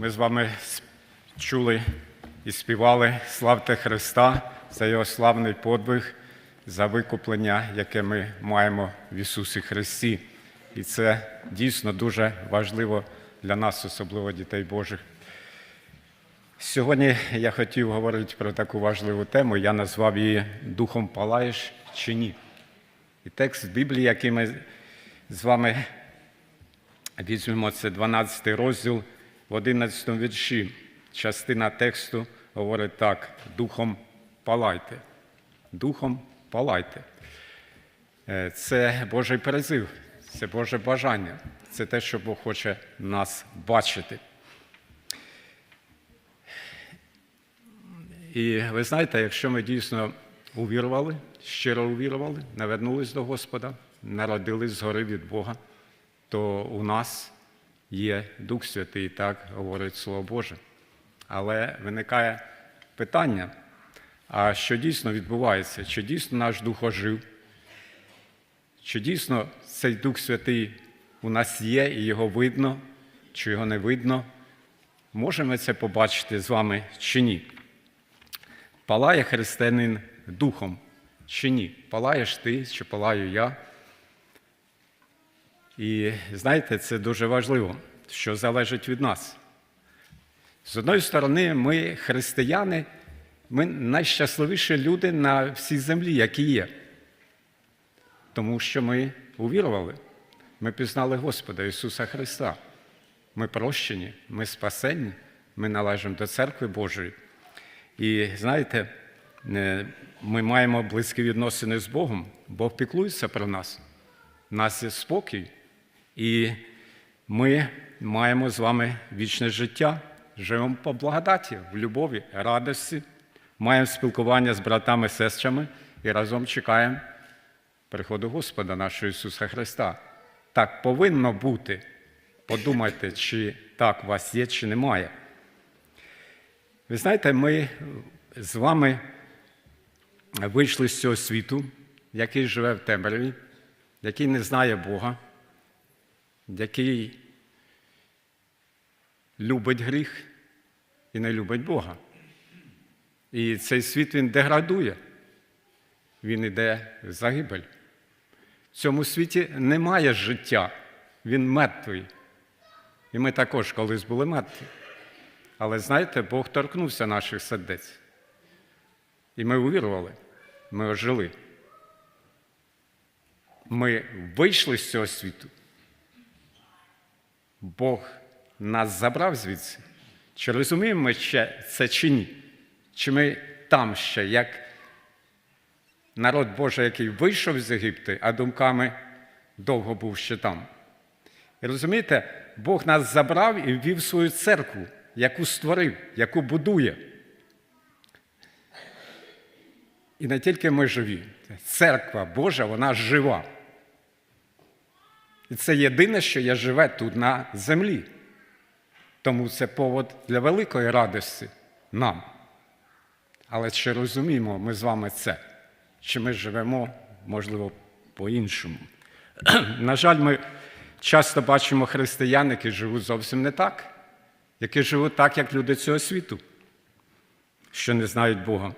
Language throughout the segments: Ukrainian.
Ми з вами чули і співали Славте Христа за Його славний подвиг, за викуплення, яке ми маємо в Ісусі Христі. І це дійсно дуже важливо для нас, особливо дітей Божих. Сьогодні я хотів говорити про таку важливу тему. Я назвав її Духом палаєш чи ні. І текст Біблії, який ми з вами візьмемо, це 12 розділ в 11 вірші. Частина тексту говорить так: Духом палайте. Духом палайте. Е, Це Божий призив, це Боже бажання, це те, що Бог хоче нас бачити. І ви знаєте, якщо ми дійсно увірували, щиро увірували, навернулись до Господа, народились згори від Бога, то у нас є Дух Святий, так говорить Слово Боже. Але виникає питання: а що дійсно відбувається? Чи дійсно наш дух ожив? Чи дійсно цей Дух Святий у нас є і його видно, чи його не видно? Можемо це побачити з вами чи ні? Палає християнин духом чи ні? Палаєш ти, чи палаю я? І знаєте, це дуже важливо, що залежить від нас. З одної сторони, ми християни, ми найщасливіші люди на всій землі, які є. Тому що ми увірували, ми пізнали Господа Ісуса Христа. Ми прощені, ми спасені, ми належимо до церкви Божої. І знаєте, е, ми маємо близькі відносини з Богом, Бог піклується про нас, У нас є спокій, і ми маємо з вами вічне життя, живемо по благодаті, в любові, радості, маємо спілкування з братами сестрами і разом чекаємо приходу Господа нашого Ісуса Христа. Так повинно бути. Подумайте, чи так у вас є, чи немає. Ви знаєте, ми з вами вийшли з цього світу, який живе в темряві, який не знає Бога, який любить гріх і не любить Бога. І цей світ він деградує, він іде в загибель. В цьому світі немає життя, він мертвий. І ми також колись були мертві. Але знаєте, Бог торкнувся наших сердець. І ми увірували, ми ожили. Ми вийшли з цього світу. Бог нас забрав звідси. Чи розуміємо ми це чи ні? Чи ми там ще, як народ Божий, який вийшов з Єгипту, а думками довго був ще там? І розумієте, Бог нас забрав і ввів свою церкву, яку створив, яку будує. І не тільки ми живі, церква Божа, вона жива. І це єдине, що є живе тут на землі. Тому це повод для великої радості нам. Але чи розуміємо ми з вами це? Чи ми живемо, можливо, по-іншому? На жаль, ми часто бачимо християн, які живуть зовсім не так, які живуть так, як люди цього світу, що не знають Бога.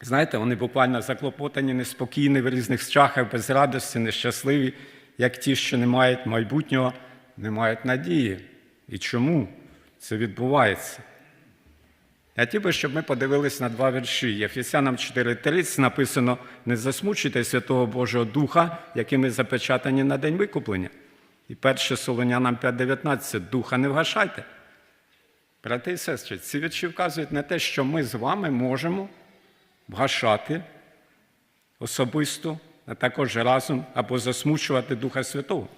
Знаєте, вони буквально заклопотані, неспокійні в різних страхах, без радості, нещасливі, як ті, що не мають майбутнього, не мають надії. І чому це відбувається? Я хотів би, щоб ми подивились на два вірші. Єфесянам 4.30 написано: не засмучуйте Святого Божого Духа, якими запечатані на день викуплення. І 1 Солонянам 5.19 Духа не вгашайте. Брати і сестри, ці вірші вказують на те, що ми з вами можемо вгашати особисто, а також разом або засмучувати Духа Святого.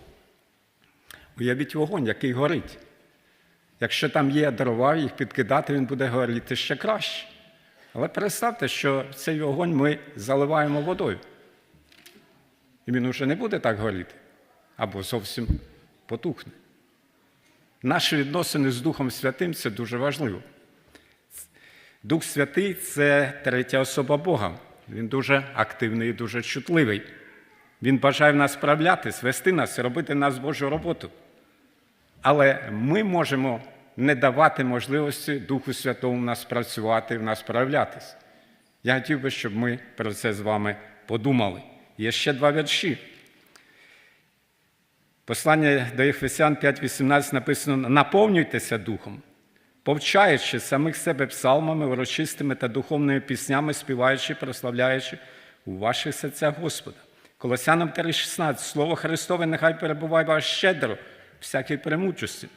Уявіть вогонь, який горить. Якщо там є дрова, їх підкидати, він буде горіти ще краще. Але представте, що цей вогонь ми заливаємо водою. І він уже не буде так горіти, або зовсім потухне. Наші відносини з Духом Святим це дуже важливо. Дух Святий це третя особа Бога. Він дуже активний і дуже чутливий. Він бажає нас справлятись, вести нас, робити нас Божу роботу. Але ми можемо не давати можливості Духу Святому в нас працювати, в нас проявлятися. Я хотів би, щоб ми про це з вами подумали. Є ще два вірші. Послання до Єфесян 5.18 написано: наповнюйтеся духом, повчаючи самих себе псалмами, урочистими та духовними піснями, співаючи, прославляючи у ваших серцях Господа. Колосянам 3.16 Слово Христове нехай перебуває вас щедро, всякій премучості.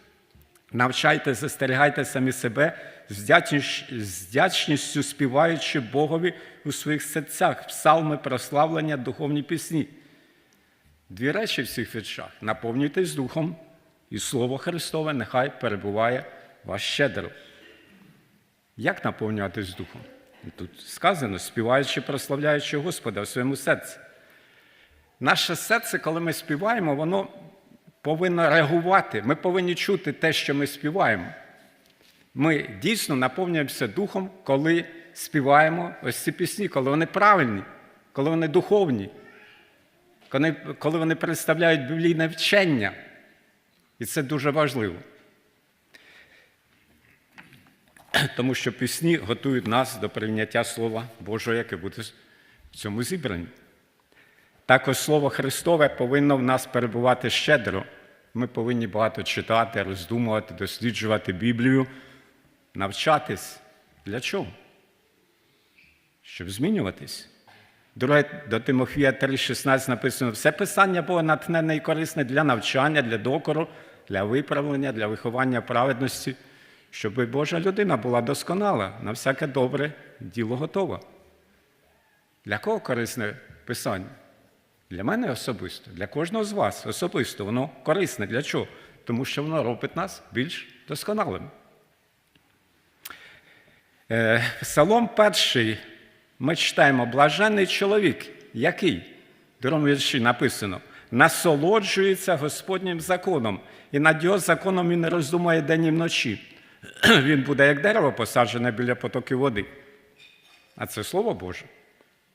Навчайте, застерігайте самі себе з вдячністю співаючи Богові у своїх серцях, псалми, прославлення, духовні пісні. Дві речі в цих віршах. Наповнюйтесь духом, і Слово Христове нехай перебуває вас щедро. Як наповнюватись духом? Тут сказано, співаючи, прославляючи Господа в своєму серці. Наше серце, коли ми співаємо, воно повинно реагувати. Ми повинні чути те, що ми співаємо. Ми дійсно наповнюємося духом, коли співаємо ось ці пісні, коли вони правильні, коли вони духовні, коли, вони представляють біблійне вчення. І це дуже важливо. Тому що пісні готують нас до прийняття Слова Божого, яке буде в цьому зібранні. Також Слово Христове повинно в нас перебувати щедро. Ми повинні багато читати, роздумувати, досліджувати Біблію, навчатись. Для чого? Щоб змінюватись. Друге, до Тимофія 3,16 написано: все писання було натхненне і корисне для навчання, для докору, для виправлення, для виховання праведності, щоб Божа людина була досконала, на всяке добре діло готова. Для кого корисне писання? Для мене особисто, для кожного з вас особисто, воно корисне. Для чого? Тому що воно робить нас більш досконалими. Е, Псалом перший ми читаємо блажений чоловік, який в другому вірші написано, насолоджується Господнім законом, і над його законом він не роздумує день і вночі. Він буде як дерево посаджене біля потоків води. А це Слово Боже,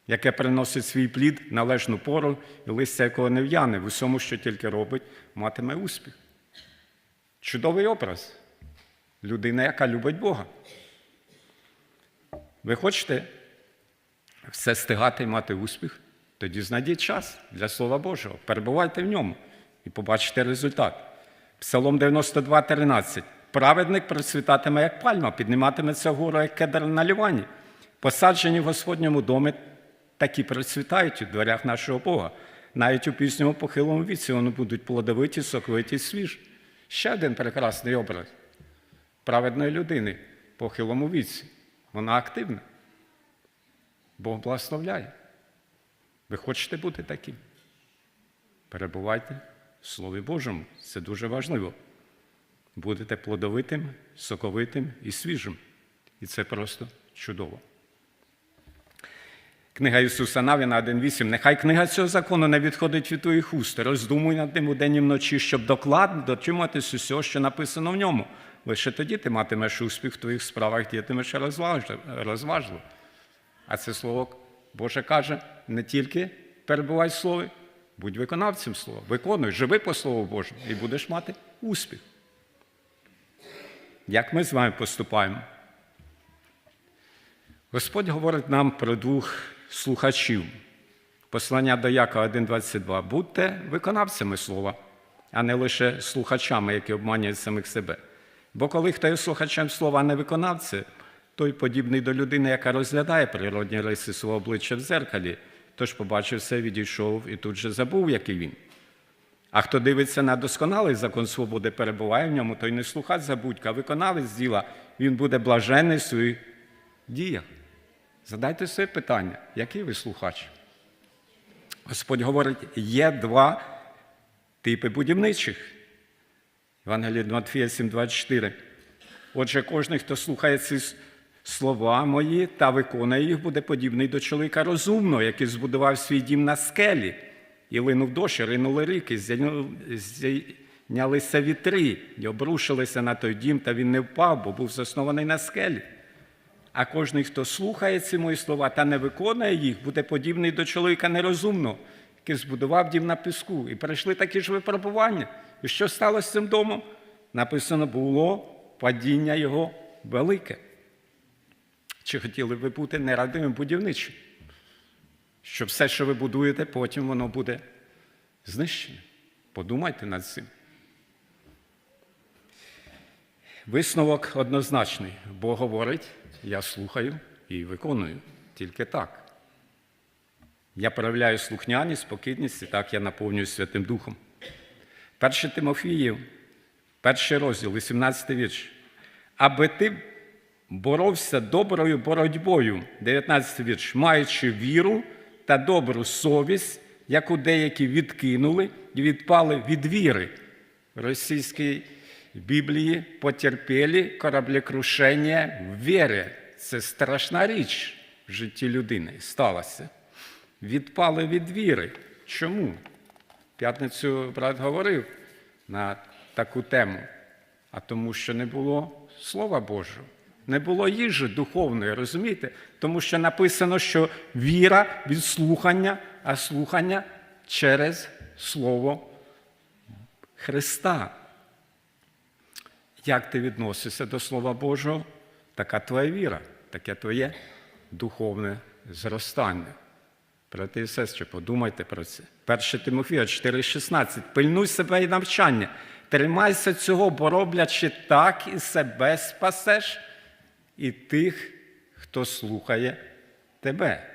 яке приносить свій плід належну пору, і листя якого не в'яне, в усьому, що тільки робить, матиме успіх. Чудовий образ. Людина, яка любить Бога. Ви хочете все стигати і мати успіх? Тоді знайдіть час для Слова Божого. Перебувайте в ньому і побачите результат. Псалом 92, 13. Праведник процвітатиме, як пальма, підніматиметься вгору, як кедр на лівані. Посаджені в Господньому домі, такі процвітають у дверях нашого Бога. Навіть у пісньому похилому віці вони будуть плодовиті, соковиті, свіжі. Ще один прекрасний образ праведної людини в похилому віці. Вона активна. Бог благословляє. Ви хочете бути таким? Перебувайте в Слові Божому. Це дуже важливо. Будете плодовитим, соковитим і свіжим. І це просто чудово. Книга Ісуса Навіна 1.8. Нехай книга цього закону не відходить від твоїх уст. Роздумуй над ним удень і вночі, щоб докладно дотриматись усього, що написано в ньому. Лише тоді ти матимеш успіх в твоїх справах, діятимеш розважливо. А це слово Боже каже, не тільки перебувай в слові, будь виконавцем слова, виконуй, живи по Слову Божому і будеш мати успіх. Як ми з вами поступаємо? Господь говорить нам про двох слухачів. Послання до Якова 1,22. Будьте виконавцями слова, а не лише слухачами, які обманюють самих себе. Бо коли хто є слухачем слова, а не виконавцем, той подібний до людини, яка розглядає природні риси свого обличчя в зеркалі, тож побачив все, відійшов і тут же забув, який він. А хто дивиться на досконалий закон свободи, перебуває в ньому, той не слухач забудька, а виконавець діла, він буде блажений в своїх діях. Задайте собі питання, який ви слухач? Господь говорить, є два типи будівничих. Євангелія від Матфія 7,24. Отже, кожен, хто слухає ці слова мої та виконує їх, буде подібний до чоловіка розумного, який збудував свій дім на скелі, і линув дощ, ринули ріки, зійнялися вітри, і обрушилися на той дім, та він не впав, бо був заснований на скелі. А кожен, хто слухає ці мої слова та не виконує їх, буде подібний до чоловіка нерозумного, який збудував дім на піску. І прийшли такі ж випробування. І що сталося з цим домом? Написано було падіння його велике. Чи хотіли ви бути нерадивим будівничим? Що все, що ви будуєте, потім воно буде знищене. Подумайте над цим. Висновок однозначний. Бог говорить, я слухаю і виконую. Тільки так. Я проявляю слухняність, спокійність, і так я наповнюю Святим Духом. Перше Тимофіїв, перший розділ, 18 вірш. Аби ти боровся доброю боротьбою, 19 вірш, маючи віру та добру совість, яку деякі відкинули і відпали від віри. Російській Біблії потерпілі кораблекрушення в вірі. Це страшна річ в житті людини сталася. Відпали від віри. Чому? П'ятницю брат говорив на таку тему. А тому, що не було Слова Божого, не було їжі духовної, розумієте? Тому що написано, що віра від слухання, а слухання через Слово Христа. Як ти відносишся до Слова Божого, така твоя віра, таке твоє духовне зростання. Брати і сестри, подумайте про це. 1 Тимофія 4,16. Пильнуй себе і навчання. Тримайся цього, бо роблячи так, і себе спасеш, і тих, хто слухає тебе.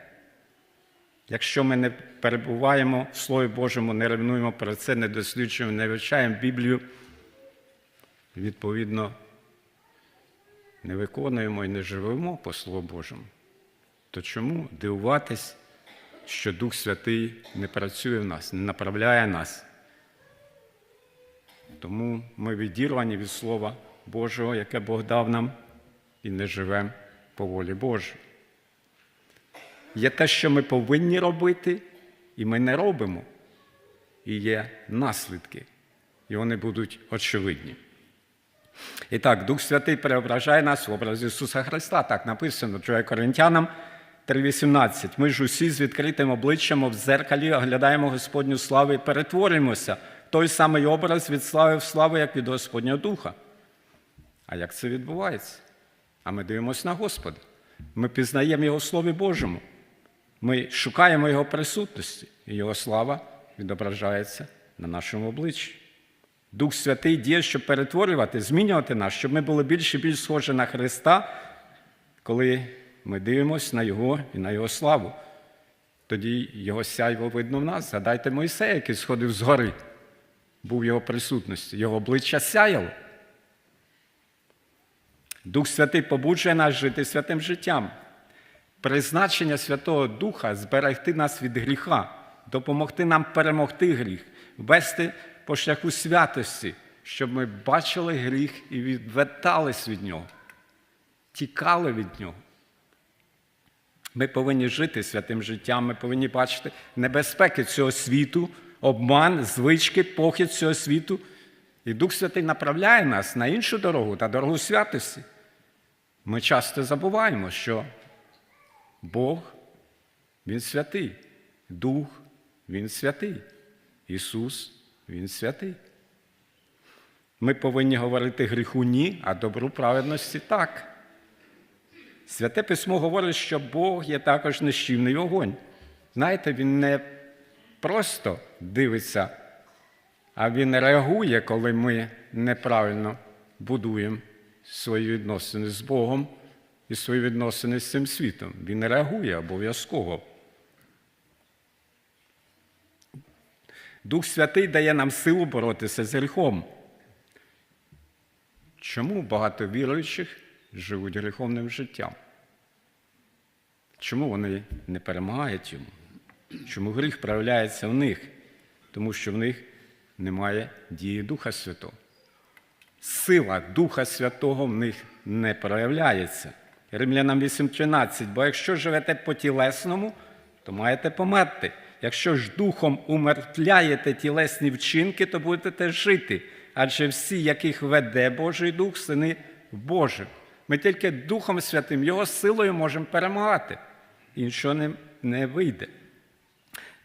Якщо ми не перебуваємо в Слові Божому, не ревнуємо про це, не досліджуємо, не вивчаємо Біблію, відповідно, не виконуємо і не живемо по Слову Божому, то чому дивуватись, що Дух Святий не працює в нас, не направляє нас? Тому ми відірвані від Слова Божого, яке Бог дав нам, і не живемо по волі Божій. Є те, що ми повинні робити, і ми не робимо. І є наслідки, і вони будуть очевидні. І так, Дух Святий преображає нас в образ Ісуса Христа. Так написано 2 Коринтянам 3,18. Ми ж усі з відкритим обличчям в зеркалі оглядаємо Господню славу і перетворюємося в той самий образ від слави в славу, як від Господнього Духа. А як це відбувається? А ми дивимося на Господа. Ми пізнаємо Його Слові Божому. Ми шукаємо Його присутності, і Його слава відображається на нашому обличчі. Дух Святий діє, щоб перетворювати, змінювати нас, щоб ми були більше і більш схожі на Христа, коли ми дивимося на Його і на Його славу. Тоді Його сяйво видно в нас. Згадайте Мойсея, який сходив з гори, був в його присутності, його обличчя сяяло. Дух Святий побуджує нас жити святим життям. Призначення Святого Духа зберегти нас від гріха, допомогти нам перемогти гріх, вести по шляху святості, щоб ми бачили гріх і відвертались від нього, тікали від нього. Ми повинні жити святим життям, ми повинні бачити небезпеки цього світу, обман, звички, похід цього світу. І Дух Святий направляє нас на іншу дорогу та дорогу святості. Ми часто забуваємо, що Бог, Він святий, Дух, Він святий, Ісус, Він святий. Ми повинні говорити гріху ні, а добру праведності так. Святе письмо говорить, що Бог є також нищівний огонь. Знаєте, Він не просто дивиться, а Він реагує, коли ми неправильно будуємо свої відносини з Богом і свої відносини з цим світом. Він реагує обов'язково. Дух Святий дає нам силу боротися з гріхом. Чому багато віруючих живуть гріховним життям? Чому вони не перемагають йому? Чому гріх проявляється в них? Тому що в них немає дії Духа Святого. Сила Духа Святого в них не проявляється. Римлянам 8:13. Бо якщо живете по тілесному, то маєте померти. Якщо ж духом умертвляєте тілесні вчинки, то будете жити. Адже всі, яких веде Божий Дух, сини Божі. Ми тільки Духом Святим, Його силою можемо перемагати. Іншого не, не вийде.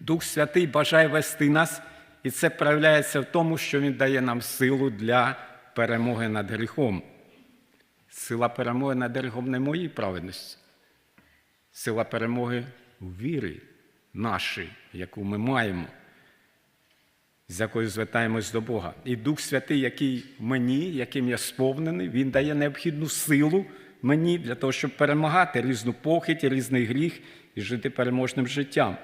Дух Святий бажає вести нас, і це проявляється в тому, що Він дає нам силу для перемоги над гріхом. Сила перемоги над дергом не моїй праведності. Сила перемоги у вірі нашій, яку ми маємо, з якою звертаємось до Бога. І Дух Святий, який мені, яким я сповнений, він дає необхідну силу мені для того, щоб перемагати різну похить, різний гріх і жити переможним життям.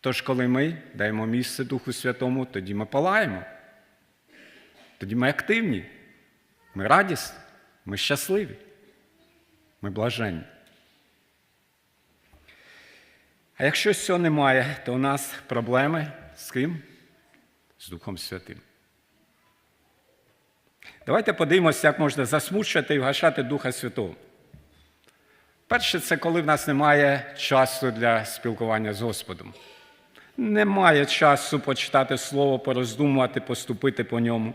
Тож, коли ми даємо місце Духу Святому, тоді ми палаємо. Тоді ми активні, ми радісні, ми щасливі, ми блаженні. А якщо цього немає, то у нас проблеми з ким? З Духом Святим. Давайте подивимося, як можна засмучувати і вгашати Духа Святого. Перше, це коли в нас немає часу для спілкування з Господом. Немає часу почитати Слово, пороздумувати, поступити по ньому.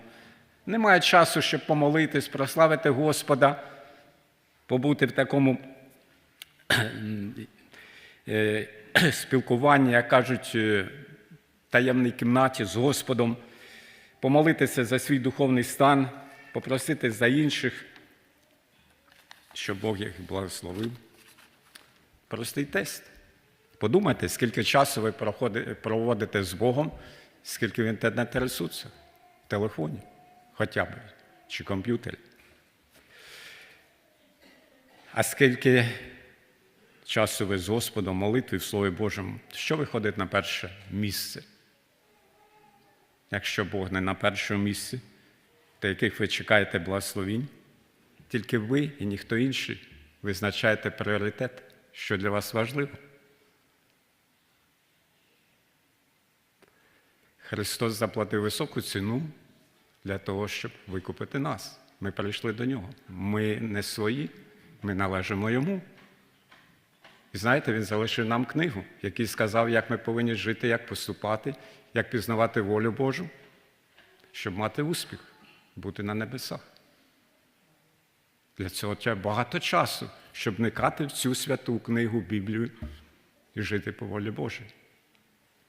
Немає часу, щоб помолитись, прославити Господа, побути в такому е, спілкуванні, як кажуть, е, таємній кімнаті з Господом, помолитися за свій духовний стан, попросити за інших, щоб Бог їх благословив. Простий тест. Подумайте, скільки часу ви проводите з Богом, скільки в інтернет-ресурсах, в телефоні, хоча б, чи комп'ютері. А скільки часу ви з Господом, молитві в Слові Божому, що виходить на перше місце? Якщо Бог не на першому місці, то яких ви чекаєте благословінь, тільки ви і ніхто інший визначаєте пріоритет, що для вас важливо. Христос заплатив високу ціну для того, щоб викупити нас. Ми прийшли до нього. Ми не свої, ми належимо йому. І знаєте, він залишив нам книгу, який сказав, як ми повинні жити, як поступати, як пізнавати волю Божу, щоб мати успіх, бути на небесах. Для цього треба багато часу, щоб вникати в цю святу книгу Біблію і жити по волі Божій.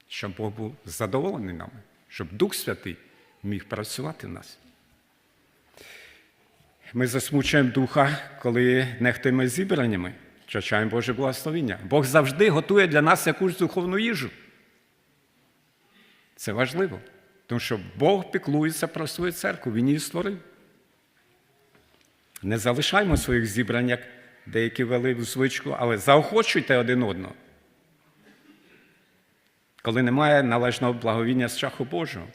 Щоб Бог був задоволений нами, щоб Дух Святий міг працювати в нас. Ми засмучуємо Духа, коли нехтуємо зібраннями, втрачаємо Боже благословіння. Бог завжди готує для нас якусь духовну їжу. Це важливо, тому що Бог піклується про свою церкву, Він її створив. Не залишаймо своїх зібрань, як деякі вели в звичку, але заохочуйте один одного. Коли немає належного благовіння страху Божого,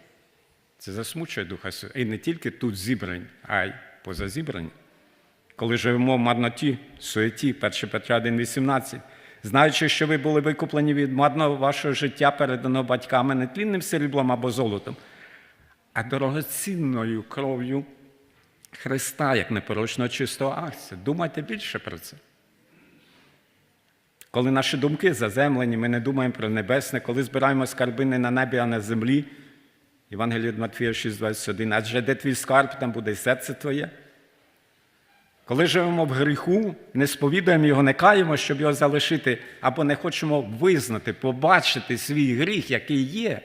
це засмучує Духа Святого. І не тільки тут зібрань, а й поза зібрань. Коли живемо в марноті, суеті, 1 Петра 1,18, знаючи, що ви були викуплені від марного вашого життя, переданого батьками не тлінним сріблом або золотом, а дорогоцінною кров'ю Христа, як непорочного чистого акція. Думайте більше про це. Коли наші думки заземлені, ми не думаємо про небесне, коли збираємо скарби не на небі, а на землі. Євангеліє від Матфія 6,21. Адже де твій скарб, там буде і серце твоє. Коли живемо в гріху, не сповідуємо його, не каємо, щоб його залишити, або не хочемо визнати, побачити свій гріх, який є.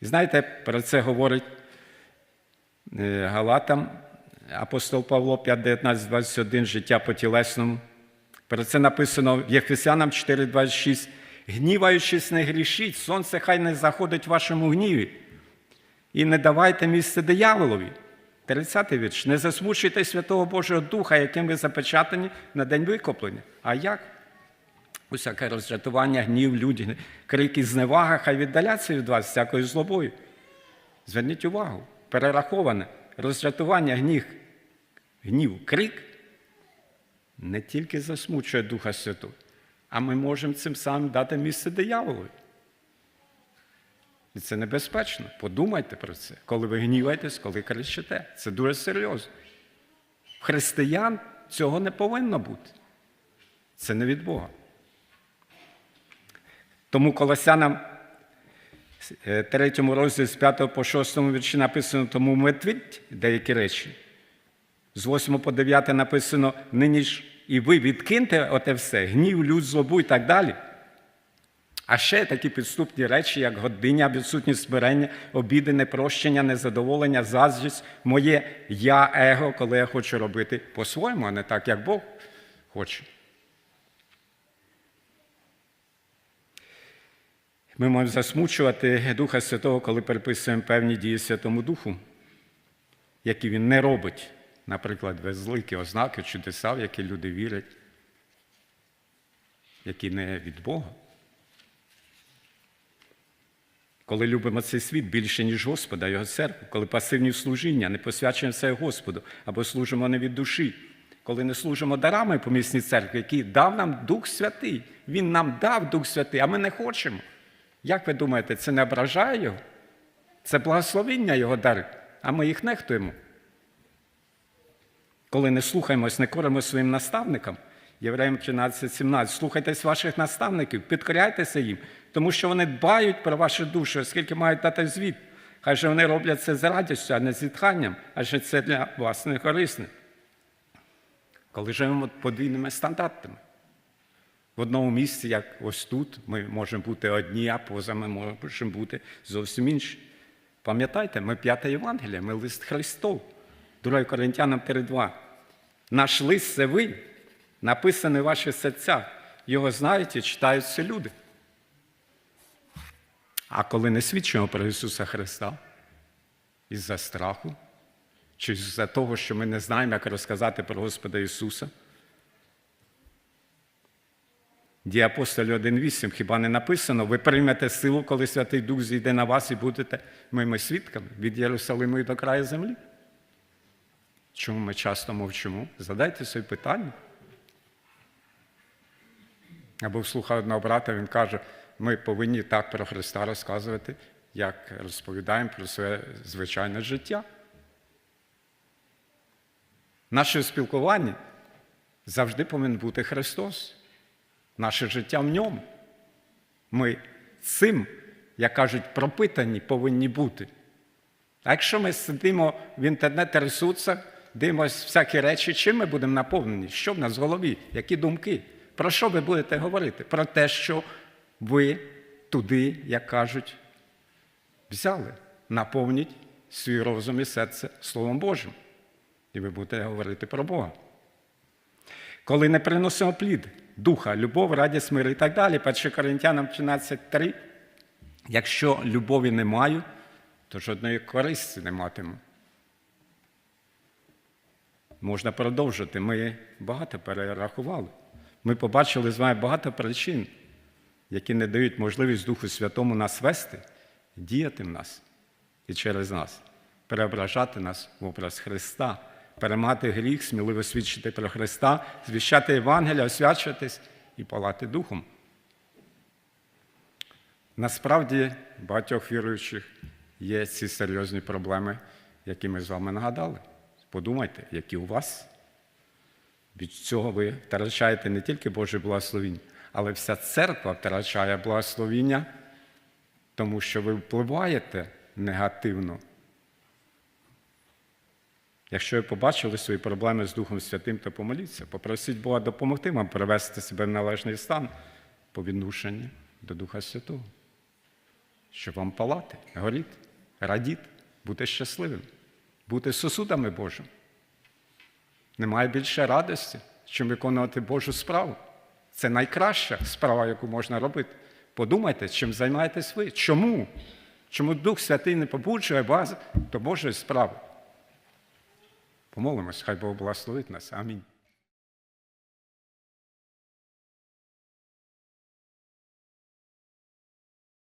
І знаєте, про це говорить е, Галатам апостол Павло 5, 19, 21, життя по тілесному. Про це написано в Єфесянам 4,26. Гніваючись, не грішіть, сонце хай не заходить в вашому гніві. І не давайте місце дияволові. 30 вірш. Не засмучуйте Святого Божого Духа, яким ви запечатані на день викуплення. А як? Усяке роздратування, гнів, люди, крики, зневага, хай віддаляться від вас всякою злобою. Зверніть увагу, перераховане роздратування, гнів, гнів, крик не тільки засмучує Духа Святого, а ми можемо цим самим дати місце дияволу. І це небезпечно. Подумайте про це, коли ви гніваєтесь, коли кричите. Це дуже серйозно. Християн цього не повинно бути. Це не від Бога. Тому Колосянам е, третьому розділі з 5 по 6 вірші написано, тому метвіть деякі речі. З 8 по 9 написано, нині ж і ви відкиньте оте все, гнів, люд, злобу і так далі. А ще такі підступні речі, як годиня, відсутність смирення, обіди, непрощення, незадоволення, заздрість, моє я, его, коли я хочу робити по-своєму, а не так, як Бог хоче. Ми можемо засмучувати Духа Святого, коли переписуємо певні дії Святому Духу, які він не робить, наприклад, безликі ознаки, чудеса, в які люди вірять, які не від Бога. Коли любимо цей світ більше, ніж Господа, Його церкву, коли пасивні служіння, не посвячуємо все Господу або служимо не від душі, коли не служимо дарами помісній церкві, який дав нам Дух Святий. Він нам дав Дух Святий, а ми не хочемо. Як ви думаєте, це не ображає Його? Це благословіння Його дари, а ми їх нехтуємо. Коли не слухаємось, не коримо своїм наставникам, Євреям 13.17, слухайтесь ваших наставників, підкоряйтеся їм, тому що вони дбають про вашу душу, оскільки мають дати звіт. Хай же вони роблять це з радістю, а не з зітханням, адже це для вас не корисне. Коли живемо подвійними стандартами. В одному місці, як ось тут, ми можемо бути одні, а поза ми можемо бути зовсім інші. Пам'ятайте, ми п'яте Євангеліє, ми лист Христов, 2 Коринтянам 3.2. Наш лист це ви, написаний в серцях. Його знають і читають всі люди. А коли не свідчимо про Ісуса Христа із-за страху, чи з-за того, що ми не знаємо, як розказати про Господа Ісуса, Дія апостолів 1.8, хіба не написано, ви приймете силу, коли Святий Дух зійде на вас і будете моїми свідками від Єрусалиму і до краю землі? Чому ми часто мовчимо? Задайте собі питання. Або слухав одного брата, він каже, ми повинні так про Христа розказувати, як розповідаємо про своє звичайне життя. Наше спілкування завжди повинен бути Христос наше життя в ньому. Ми цим, як кажуть, пропитані повинні бути. А якщо ми сидимо в інтернет-ресурсах, дивимося всякі речі, чим ми будемо наповнені? Що в нас в голові? Які думки? Про що ви будете говорити? Про те, що ви туди, як кажуть, взяли, наповніть свій розум і серце Словом Божим. І ви будете говорити про Бога. Коли не приносимо плід духа, любов, радість, мир і так далі, 1 Коринтянам 13.3, якщо любові не маю, то жодної користі не матиму. Можна продовжити. Ми багато перерахували. Ми побачили з вами багато причин, які не дають можливість Духу Святому нас вести, діяти в нас і через нас, переображати нас в образ Христа перемагати гріх, сміливо свідчити про Христа, звіщати Євангелія, освячуватись і палати Духом. Насправді, багатьох віруючих є ці серйозні проблеми, які ми з вами нагадали. Подумайте, які у вас. Від цього ви втрачаєте не тільки Боже благословіння, але вся церква втрачає благословіння, тому що ви впливаєте негативно Якщо ви побачили свої проблеми з Духом Святим, то помоліться, попросіть Бога допомогти вам привести себе в належний стан по відношенню до Духа Святого, щоб вам палати, горіти, радіти, бути щасливим, бути сосудами Божим. Немає більше радості, чим виконувати Божу справу. Це найкраща справа, яку можна робити. Подумайте, чим займаєтесь ви. Чому? Чому Дух Святий не побуджує вас до Божої справи? Помолимось, хай Бог благословить нас. Амінь.